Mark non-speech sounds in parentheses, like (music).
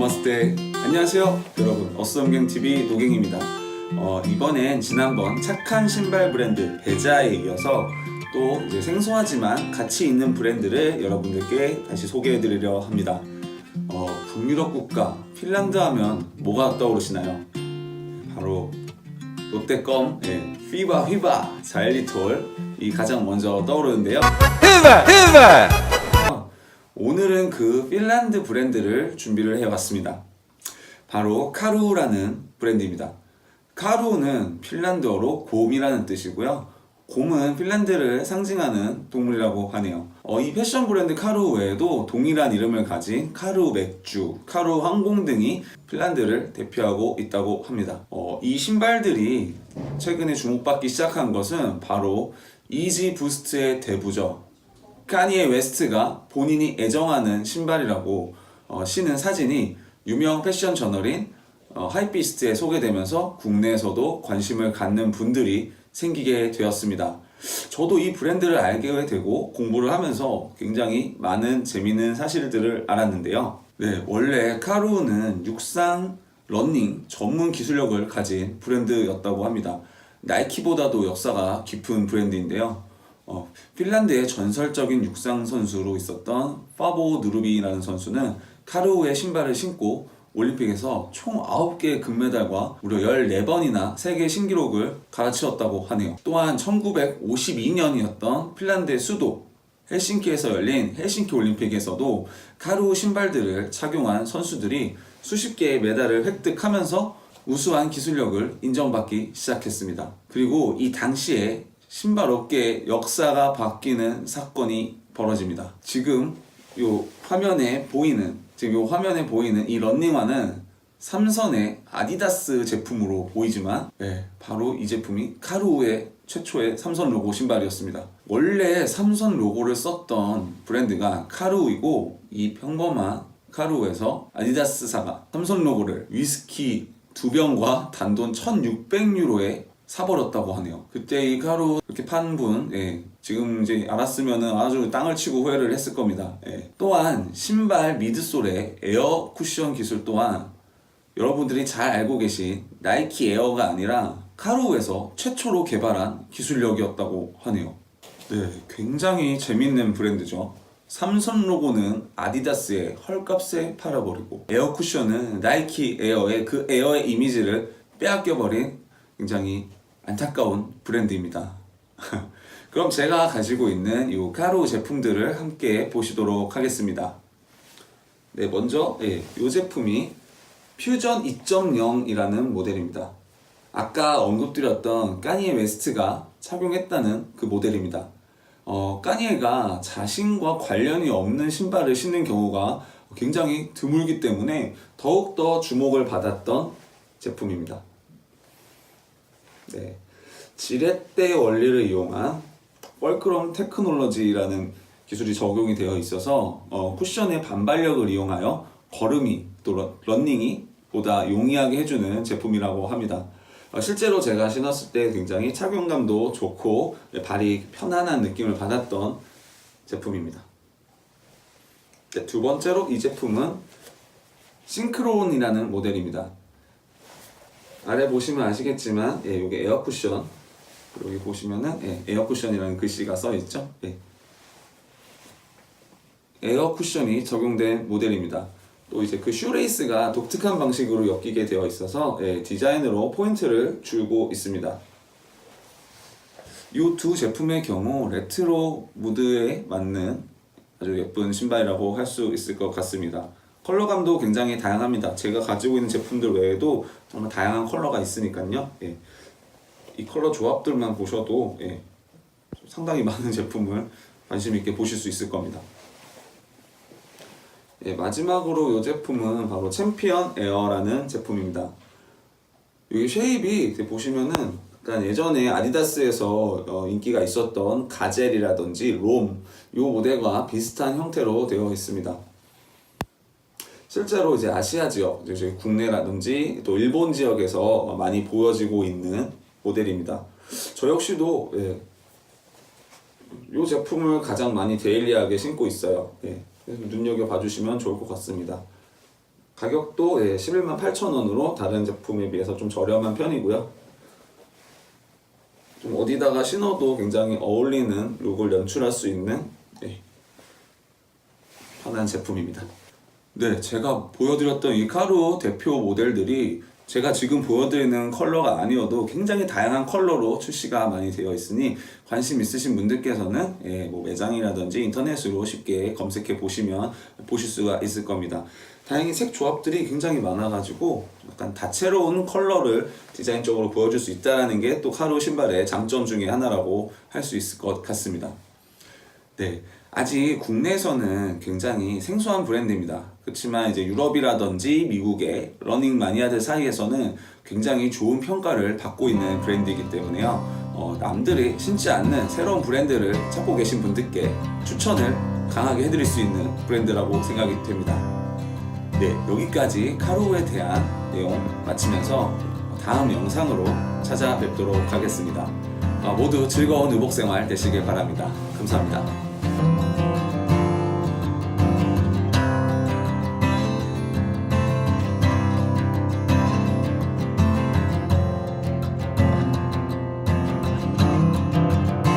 노마스테. 안녕하세요 여러분. 어썸경TV 노갱입니다. 어, 이번엔 지난번 착한 신발 브랜드 베자에 이어서 또 이제 생소하지만 가치 있는 브랜드를 여러분들께 다시 소개해 드리려 합니다. 어, 북유럽 국가 핀란드 하면 뭐가 떠오르시나요? 바로 롯데껌 예, 휘바 휘바 자일리톨 이 가장 먼저 떠오르는데요 오늘은 그 핀란드 브랜드를 준비를 해왔습니다. 바로 카루라는 브랜드입니다. 카루는 핀란드어로 곰이라는 뜻이고요. 곰은 핀란드를 상징하는 동물이라고 하네요. 어, 이 패션 브랜드 카루 외에도 동일한 이름을 가진 카루 맥주, 카루 항공 등이 핀란드를 대표하고 있다고 합니다. 어, 이 신발들이 최근에 주목받기 시작한 것은 바로 이지 부스트의 대부죠. 카니에 웨스트가 본인이 애정하는 신발이라고 어, 신은 사진이 유명 패션 저널인 어, 하이피스트에 소개되면서 국내에서도 관심을 갖는 분들이 생기게 되었습니다. 저도 이 브랜드를 알게 되고 공부를 하면서 굉장히 많은 재미있는 사실들을 알았는데요. 네, 원래 카루는 육상 러닝 전문 기술력을 가진 브랜드였다고 합니다. 나이키보다도 역사가 깊은 브랜드인데요. 어, 핀란드의 전설적인 육상 선수로 있었던 파보 누르비라는 선수는 카루의 신발을 신고 올림픽에서 총 9개의 금메달과 무려 14번이나 세계 신기록을 갈아치웠다고 하네요. 또한 1952년이었던 핀란드의 수도 헬싱키에서 열린 헬싱키 올림픽에서도 카루 신발들을 착용한 선수들이 수십 개의 메달을 획득하면서 우수한 기술력을 인정받기 시작했습니다. 그리고 이 당시에 신발 업계의 역사가 바뀌는 사건이 벌어집니다. 지금 요 화면에 보이는 지금 요 화면에 보이는 이 런닝화는 삼선의 아디다스 제품으로 보이지만 네, 바로 이 제품이 카루의 최초의 삼선 로고 신발이었습니다. 원래 삼선 로고를 썼던 브랜드가 카루이고 이 평범한 카루에서 아디다스사가 삼선 로고를 위스키 두 병과 단돈 1,600유로에 사버렸다고 하네요. 그때 이 카루 이렇게 판 분, 예, 지금 이제 알았으면은 아주 땅을 치고 후회를 했을 겁니다. 예. 또한 신발 미드솔의 에어 쿠션 기술 또한 여러분들이 잘 알고 계신 나이키 에어가 아니라 카루에서 최초로 개발한 기술력이었다고 하네요. 네, 굉장히 재밌는 브랜드죠. 삼선 로고는 아디다스의 헐값에 팔아버리고 에어 쿠션은 나이키 에어의 그 에어의 이미지를 빼앗겨버린 굉장히 안타까운 브랜드입니다. (laughs) 그럼 제가 가지고 있는 이 카루 제품들을 함께 보시도록 하겠습니다. 네, 먼저 예, 이 제품이 퓨전 2.0이라는 모델입니다. 아까 언급드렸던 까니에 웨스트가 착용했다는 그 모델입니다. 어, 까니에가 자신과 관련이 없는 신발을 신는 경우가 굉장히 드물기 때문에 더욱더 주목을 받았던 제품입니다. 네. 지렛대 원리를 이용한 뻘크럼 테크놀로지라는 기술이 적용이 되어 있어서 어, 쿠션의 반발력을 이용하여 걸음이 또 러, 런닝이 보다 용이하게 해주는 제품이라고 합니다. 어, 실제로 제가 신었을 때 굉장히 착용감도 좋고 네, 발이 편안한 느낌을 받았던 제품입니다. 네, 두 번째로 이 제품은 싱크론이라는 모델입니다. 아래 보시면 아시겠지만 예, 이게 에어 쿠션 여기 보시면은 예, 에어 쿠션이라는 글씨가 써 있죠. 예. 에어 쿠션이 적용된 모델입니다. 또 이제 그 슈레이스가 독특한 방식으로 엮이게 되어 있어서 예, 디자인으로 포인트를 주고 있습니다. 이 두 제품의 경우 레트로 무드에 맞는 아주 예쁜 신발이라고 할 수 있을 것 같습니다. 컬러감도 굉장히 다양합니다. 제가 가지고 있는 제품들 외에도 정말 다양한 컬러가 있으니까요. 예. 이 컬러 조합들만 보셔도 예. 상당히 많은 제품을 관심 있게 보실 수 있을 겁니다. 예, 마지막으로 이 제품은 바로 챔피언 에어라는 제품입니다. 여기 쉐입이 보시면은 약간 예전에 아디다스에서 어, 인기가 있었던 가젤이라든지 롬, 이 모델과 비슷한 형태로 되어 있습니다. 실제로 이제 아시아 지역, 이제 저희 국내라든지 또 일본 지역에서 많이 보여지고 있는 모델입니다. 저 역시도 예, 이 제품을 가장 많이 데일리하게 신고 있어요. 예, 눈여겨 봐주시면 좋을 것 같습니다. 가격도 예, 11만 8천 원으로 다른 제품에 비해서 좀 저렴한 편이고요. 좀 어디다가 신어도 굉장히 어울리는 룩을 연출할 수 있는 예, 편한 제품입니다. 네, 제가 보여드렸던 이 카루 대표 모델들이 제가 지금 보여드리는 컬러가 아니어도 굉장히 다양한 컬러로 출시가 많이 되어 있으니 관심 있으신 분들께서는 예, 뭐 매장이라든지 인터넷으로 쉽게 검색해 보시면 보실 수가 있을 겁니다. 다행히 색 조합들이 굉장히 많아가지고 약간 다채로운 컬러를 디자인적으로 보여줄 수 있다는 게 또 카루 신발의 장점 중에 하나라고 할 수 있을 것 같습니다. 네. 아직 국내에서는 굉장히 생소한 브랜드입니다. 그렇지만 이제 유럽이라든지 미국의 러닝 마니아들 사이에서는 굉장히 좋은 평가를 받고 있는 브랜드이기 때문에요. 어, 남들이 신지 않는 새로운 브랜드를 찾고 계신 분들께 추천을 강하게 해드릴 수 있는 브랜드라고 생각이 됩니다. 네, 여기까지 카루에 대한 내용 마치면서 다음 영상으로 찾아뵙도록 하겠습니다. 아, 모두 즐거운 의복 생활 되시길 바랍니다. 감사합니다.